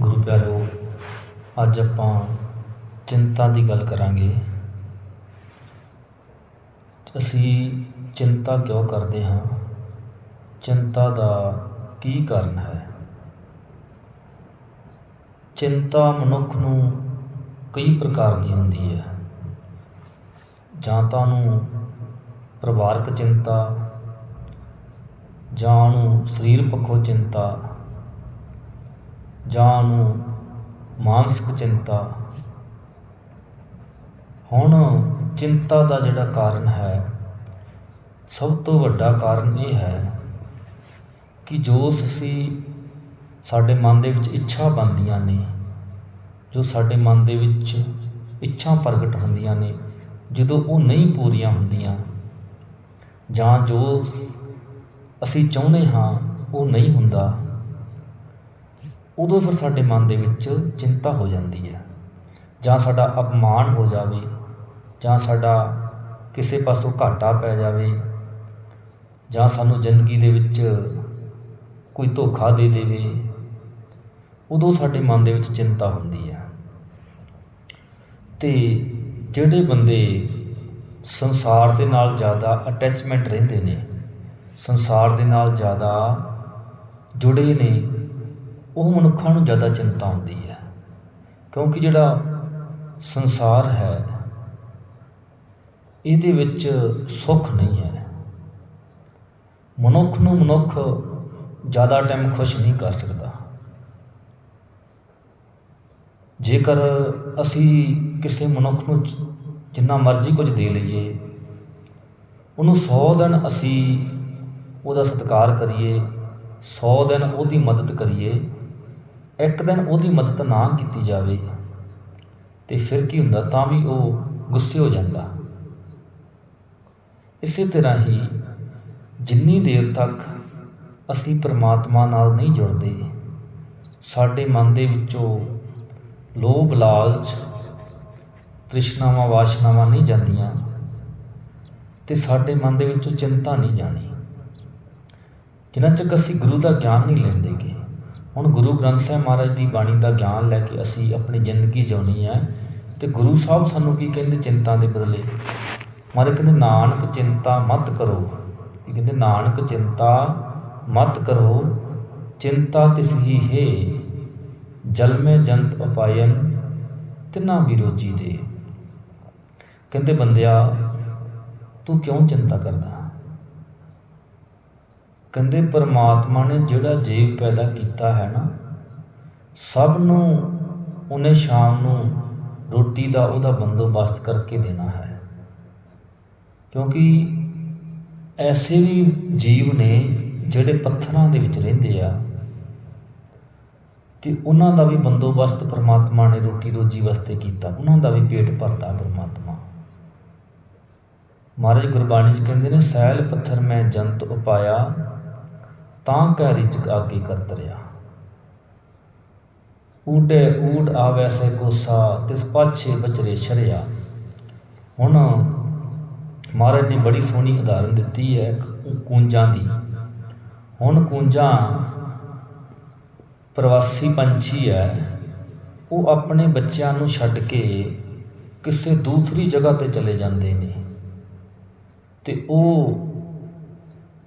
ਗੁਰੂ ਪਿਆਰਿਓ ਅੱਜ ਆਪਾਂ ਚਿੰਤਾ ਦੀ ਗੱਲ ਕਰਾਂਗੇ। ਅਸੀਂ ਚਿੰਤਾ ਕਿਉਂ ਕਰਦੇ ਹਾਂ? ਚਿੰਤਾ ਦਾ ਕੀ ਕਾਰਨ ਹੈ? ਚਿੰਤਾ ਮਨੁੱਖ ਨੂੰ ਕਈ ਪ੍ਰਕਾਰ ਦੀ ਹੁੰਦੀ ਹੈ। ਜਾਂ ਤਾਂ ਉਹਨੂੰ ਪਰਿਵਾਰਕ ਚਿੰਤਾ, ਜਾਂ ਉਹਨੂੰ ਸਰੀਰ ਪੱਖੋਂ ਚਿੰਤਾ ਜਾਂ ਉਹਨੂੰ ਮਾਨਸਿਕ ਚਿੰਤਾ। ਹੁਣ ਚਿੰਤਾ ਦਾ ਜਿਹੜਾ ਕਾਰਨ ਹੈ, ਸਭ ਤੋਂ ਵੱਡਾ ਕਾਰਨ ਇਹ ਹੈ ਕਿ ਜੋ ਅਸੀਂ ਸਾਡੇ ਮਨ ਦੇ ਵਿੱਚ ਇੱਛਾ ਬਣਦੀਆਂ ਨੇ, ਜੋ ਸਾਡੇ ਮਨ ਦੇ ਵਿੱਚ ਇੱਛਾ ਪ੍ਰਗਟ ਹੁੰਦੀਆਂ ਨੇ, ਜਦੋਂ ਉਹ ਨਹੀਂ ਪੂਰੀਆਂ ਹੁੰਦੀਆਂ ਜਾਂ ਜੋ ਅਸੀਂ ਚਾਹੁੰਦੇ ਹਾਂ ਉਹ ਨਹੀਂ ਹੁੰਦਾ ਉਦੋਂ ਫਿਰ ਸਾਡੇ ਮਨ ਦੇ ਵਿੱਚ ਚਿੰਤਾ ਹੋ ਜਾਂਦੀ ਹੈ। ਜਾਂ ਸਾਡਾ ਅਪਮਾਨ ਹੋ ਜਾਵੇ, ਜਾਂ ਸਾਡਾ ਕਿਸੇ ਪਾਸੋਂ ਘਾਟਾ ਪੈ ਜਾਵੇ, ਜਾਂ ਸਾਨੂੰ ਜ਼ਿੰਦਗੀ ਦੇ ਵਿੱਚ ਕੋਈ ਧੋਖਾ ਦੇ ਦੇਵੇ, ਉਦੋਂ ਸਾਡੇ ਮਨ ਦੇ ਵਿੱਚ ਚਿੰਤਾ ਹੁੰਦੀ ਹੈ। ਤੇ ਜਿਹੜੇ ਬੰਦੇ ਸੰਸਾਰ ਦੇ ਨਾਲ ਜ਼ਿਆਦਾ ਅਟੈਚਮੈਂਟ ਰਹਿੰਦੇ ਨੇ, ਸੰਸਾਰ ਦੇ ਨਾਲ ਜ਼ਿਆਦਾ ਜੁੜੇ ਨੇ ਉਹ ਮਨੁੱਖਾਂ ਨੂੰ ਜ਼ਿਆਦਾ ਚਿੰਤਾ ਹੁੰਦੀ ਹੈ। ਕਿਉਂਕਿ ਜਿਹੜਾ ਸੰਸਾਰ ਹੈ, ਇਹਦੇ ਵਿੱਚ ਸੁੱਖ ਨਹੀਂ ਹੈ। ਮਨੁੱਖ ਨੂੰ ਮਨੁੱਖ ਜ਼ਿਆਦਾ ਟਾਈਮ ਖੁਸ਼ ਨਹੀਂ ਕਰ ਸਕਦਾ। ਜੇਕਰ ਅਸੀਂ ਕਿਸੇ ਮਨੁੱਖ ਨੂੰ ਜਿੰਨਾ ਮਰਜ਼ੀ ਕੁਝ ਦੇ ਲਈਏ, ਉਹਨੂੰ 100 ਦਿਨ ਅਸੀਂ ਉਹਦਾ ਸਤਿਕਾਰ ਕਰੀਏ 100 ਦਿਨ ਉਹਦੀ ਮਦਦ ਕਰੀਏ ਇੱਕ ਦਿਨ ਉਹਦੀ ਮਦਦ ਨਾ ਕੀਤੀ ਜਾਵੇ ਤੇ ਫਿਰ ਕੀ ਹੁੰਦਾ, ਤਾਂ ਵੀ ਉਹ ਗੁੱਸੇ ਹੋ ਜਾਂਦਾ। ਇਸੇ ਤਰ੍ਹਾਂ ਹੀ ਜਿੰਨੀ ਦੇਰ ਤੱਕ ਅਸੀਂ ਪਰਮਾਤਮਾ ਨਾਲ ਨਹੀਂ ਜੁੜਦੇ, ਸਾਡੇ ਮਨ ਦੇ ਵਿੱਚੋਂ ਲੋਭ, ਲਾਲਚ, ਤ੍ਰਿਸ਼ਨਾਵਾਂ, ਵਾਸ਼ਨਾਵਾਂ ਨਹੀਂ ਜਾਂਦੀਆਂ ਤੇ ਸਾਡੇ ਮਨ ਦੇ ਵਿੱਚੋਂ ਚਿੰਤਾ ਨਹੀਂ ਜਾਣੀ। ਜਿੰਨਾ ਚੱਕ ਅਸੀਂ ਗੁਰੂ ਦਾ ਗਿਆਨ ਨਹੀਂ ਲੈਂਦੇਗੇ ਹੁਣ ਗੁਰੂ ਗ੍ਰੰਥ ਸਾਹਿਬ ਮਹਾਰਾਜ ਦੀ ਬਾਣੀ ਦਾ ਗਿਆਨ ਲੈ ਕੇ ਅਸੀਂ ਆਪਣੀ ਜ਼ਿੰਦਗੀ ਜਿਉਣੀ ਹੈ ਤੇ ਗੁਰੂ ਸਾਹਿਬ ਸਾਨੂੰ ਕੀ ਕਹਿੰਦੇ ਚਿੰਤਾ ਦੇ ਬਦਲੇ? ਮਹਾਰਾਜ ਕਹਿੰਦੇ, ਨਾਨਕ ਚਿੰਤਾ ਮਤ ਕਰੋ। ਇਹ ਕਹਿੰਦੇ, ਨਾਨਕ ਚਿੰਤਾ ਮਤ ਕਰੋ, ਚਿੰਤਾ ਤਿਸ ਹੀ ਹੈ ਜਲ ਮੇ ਜੰਤ ਉਪਾਇਨ ਤਿਨਾ ਵੀ ਰੋਜੀ ਦੇ। ਕਹਿੰਦੇ, ਬੰਦਿਆ, ਤੂੰ ਕਿਉਂ ਚਿੰਤਾ ਕਰਦਾ? ਕਹਿੰਦੇ ਪਰਮਾਤਮਾ ਨੇ ਜਿਹੜਾ ਜੀਵ ਪੈਦਾ ਕੀਤਾ ਹੈ ਨਾ, ਸਭ ਨੂੰ ਉਹਨੇ ਸ਼ਾਮ ਨੂੰ ਰੋਟੀ ਦਾ ਉਹਦਾ ਬੰਦੋਬਸਤ ਕਰਕੇ ਦੇਣਾ ਹੈ। ਕਿਉਂਕਿ ਐਸੇ ਵੀ ਜੀਵ ਨੇ ਜਿਹੜੇ ਪੱਥਰਾਂ ਦੇ ਵਿੱਚ ਰਹਿੰਦੇ ਆ ਤੇ ਉਹਨਾਂ ਦਾ ਵੀ ਬੰਦੋਬਸਤ ਪਰਮਾਤਮਾ ਨੇ ਰੋਟੀ ਰੋਜੀ ਵਾਸਤੇ ਕੀਤਾ, ਉਹਨਾਂ ਦਾ ਵੀ ਪੇਟ ਭਰਦਾ ਪਰਮਾਤਮਾ। ਮਹਾਰਾਜ ਗੁਰਬਾਣੀ 'ਚ ਕਹਿੰਦੇ ਨੇ, ਸੈਲ ਪੱਥਰ ਮੈਂ ਜੰਤ ਉਪਾਇਆ ਤਾਂ ਕੈ ਰਿਚ ਆਗੇ ਕਰਤ ਰਿਆ ਊਡੇ ਊਡ ਆਵੈ ਗੋਸਾ, ਤਿਸ ਪਾਛੇ ਬਚਰੇ ਸ਼ਰਿਆ। ਹੁਣ ਮਹਾਰਾਜ ਨੇ ਬੜੀ ਸੋਹਣੀ ਉਦਾਹਰਨ ਦਿੱਤੀ ਹੈ ਕੂੰਜਾਂ ਦੀ। ਹੁਣ ਕੂੰਜਾਂ ਪ੍ਰਵਾਸੀ ਪੰਛੀ ਹੈ, ਉਹ ਆਪਣੇ ਬੱਚਿਆਂ ਨੂੰ ਛੱਡ ਕੇ ਕਿਸੇ ਦੂਸਰੀ ਜਗ੍ਹਾ ਤੇ ਚਲੇ ਜਾਂਦੇ ਨੇ। ਤੇ ਉਹ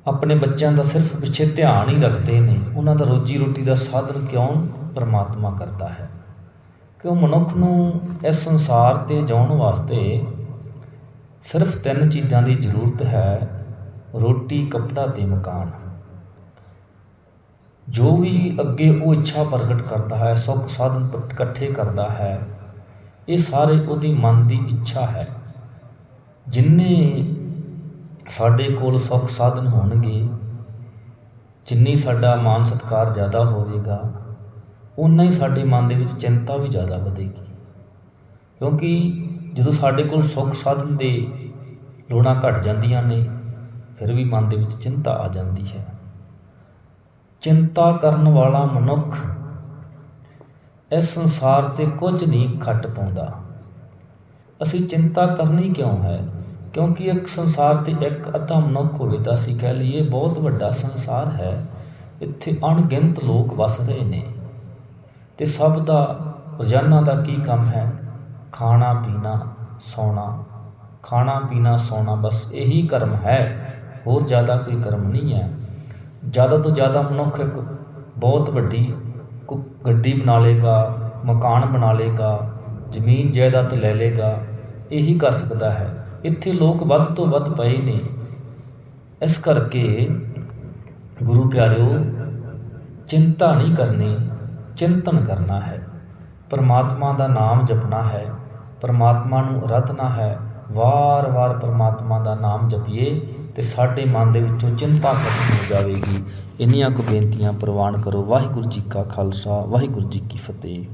ਆਪਣੇ ਬੱਚਿਆਂ ਦਾ ਸਿਰਫ ਪਿੱਛੇ ਧਿਆਨ ਹੀ ਰੱਖਦੇ ਨੇ। ਉਹਨਾਂ ਦਾ ਰੋਜੀ ਰੋਟੀ ਦਾ ਸਾਧਨ ਕਿਉਂ ਪਰਮਾਤਮਾ ਕਰਦਾ ਹੈ? ਕਿਉਂ ਮਨੁੱਖ ਨੂੰ ਇਸ ਸੰਸਾਰ ਤੇ ਜਾਣ ਵਾਸਤੇ ਸਿਰਫ ਤਿੰਨ ਚੀਜ਼ਾਂ ਦੀ ਜ਼ਰੂਰਤ ਹੈ? ਰੋਟੀ, ਕੱਪੜਾ ਤੇ ਮਕਾਨ। ਜੋ ਵੀ ਅੱਗੇ ਉਹ ਇੱਛਾ ਪ੍ਰਗਟ ਕਰਦਾ ਹੈ, ਸੁੱਖ ਸਾਧਨ ਇਕੱਠੇ ਕਰਦਾ ਹੈ, ਇਹ ਸਾਰੇ ਉਹਦੀ ਮਨ ਦੀ ਇੱਛਾ ਹੈ। ਜਿੰਨੇ ਸਾਡੇ ਕੋਲ ਸੁੱਖ ਸਾਧਨ ਹੋਣਗੇ, ਜਿੰਨੀ ਸਾਡਾ ਮਾਨ ਸਤਕਾਰ ਜ਼ਿਆਦਾ ਹੋਵੇਗਾ ਉਨਾ ਹੀ ਸਾਡੇ ਮਨ ਦੇ ਵਿੱਚ ਚਿੰਤਾ ਵੀ ਜ਼ਿਆਦਾ ਵਧੇਗੀ। ਕਿਉਂਕਿ ਜਦੋਂ ਸਾਡੇ ਕੋਲ ਸੁੱਖ ਸਾਧਨ ਦੇ ਲੋੜਾਂ ਘਟ ਜਾਂਦੀਆਂ ਨੇ, ਫਿਰ ਵੀ ਮਨ ਦੇ ਵਿੱਚ ਚਿੰਤਾ ਆ ਜਾਂਦੀ ਹੈ। ਚਿੰਤਾ ਕਰਨ ਵਾਲਾ ਮਨੁੱਖ ਇਸ ਸੰਸਾਰ ਤੇ ਕੁਝ ਨਹੀਂ ਖੱਟ ਪਾਉਂਦਾ। ਅਸੀਂ ਚਿੰਤਾ ਕਰਨੀ ਕਿਉਂ ਹੈ? ਕਿਉਂਕਿ ਇੱਕ ਸੰਸਾਰ ਤੇ ਇੱਕ ਅੱਧਾ ਮਨੁੱਖ ਹੋਵੇ ਤਾਂ ਅਸੀਂ ਕਹਿ ਲਈਏ ਬਹੁਤ ਵੱਡਾ ਸੰਸਾਰ ਹੈ। ਇੱਥੇ ਅਣਗਿਣਤ ਲੋਕ ਵਸ ਰਹੇ ਨੇ। ਤੇ ਸਭ ਦਾ ਰੋਜ਼ਾਨਾ ਦਾ ਕੀ ਕੰਮ ਹੈ? ਖਾਣਾ, ਪੀਣਾ, ਸੌਣਾ। ਖਾਣਾ, ਪੀਣਾ, ਸੌਣਾ ਬਸ ਇਹੀ ਕਰਮ ਹੈ। ਹੋਰ ਜ਼ਿਆਦਾ ਕੋਈ ਕਰਮ ਨਹੀਂ ਹੈ। ਜ਼ਿਆਦਾ ਤੋਂ ਜ਼ਿਆਦਾ ਮਨੁੱਖ ਇੱਕ ਬਹੁਤ ਵੱਡੀ ਕੁ- ਗੱਡੀ ਬਣਾ ਲੇਗਾ ਮਕਾਨ ਬਣਾ ਲੇਗਾ ਜ਼ਮੀਨ ਜਾਇਦਾਦ ਲੈ ਲੇਗਾ ਇਹੀ ਕਰ ਸਕਦਾ ਹੈ। ਇੱਥੇ ਲੋਕ ਵੱਧ ਤੋਂ ਵੱਧ ਪਏ ਨੇ। ਇਸ ਕਰਕੇ ਗੁਰੂ ਪਿਆਰਿਓ, ਚਿੰਤਾ ਨਹੀਂ ਕਰਨੀ, ਚਿੰਤਨ ਕਰਨਾ ਹੈ। ਪਰਮਾਤਮਾ ਦਾ ਨਾਮ ਜਪਣਾ ਹੈ। ਪਰਮਾਤਮਾ ਨੂੰ ਅਰਾਧਨਾ ਹੈ। ਵਾਰ-ਵਾਰ ਪਰਮਾਤਮਾ ਦਾ ਨਾਮ ਜਪੀਏ ਤੇ ਸਾਡੇ ਮਨ ਦੇ ਵਿੱਚੋਂ ਚਿੰਤਾ ਖਤਮ ਹੋ ਜਾਵੇਗੀ। ਇੰਨੀਆਂ ਕੁ ਬੇਨਤੀਆਂ ਪ੍ਰਵਾਨ ਕਰੋ। ਵਾਹਿਗੁਰੂ ਜੀ ਕਾ ਖਾਲਸਾ, ਵਾਹਿਗੁਰੂ ਜੀ ਕੀ ਫਤਿਹ।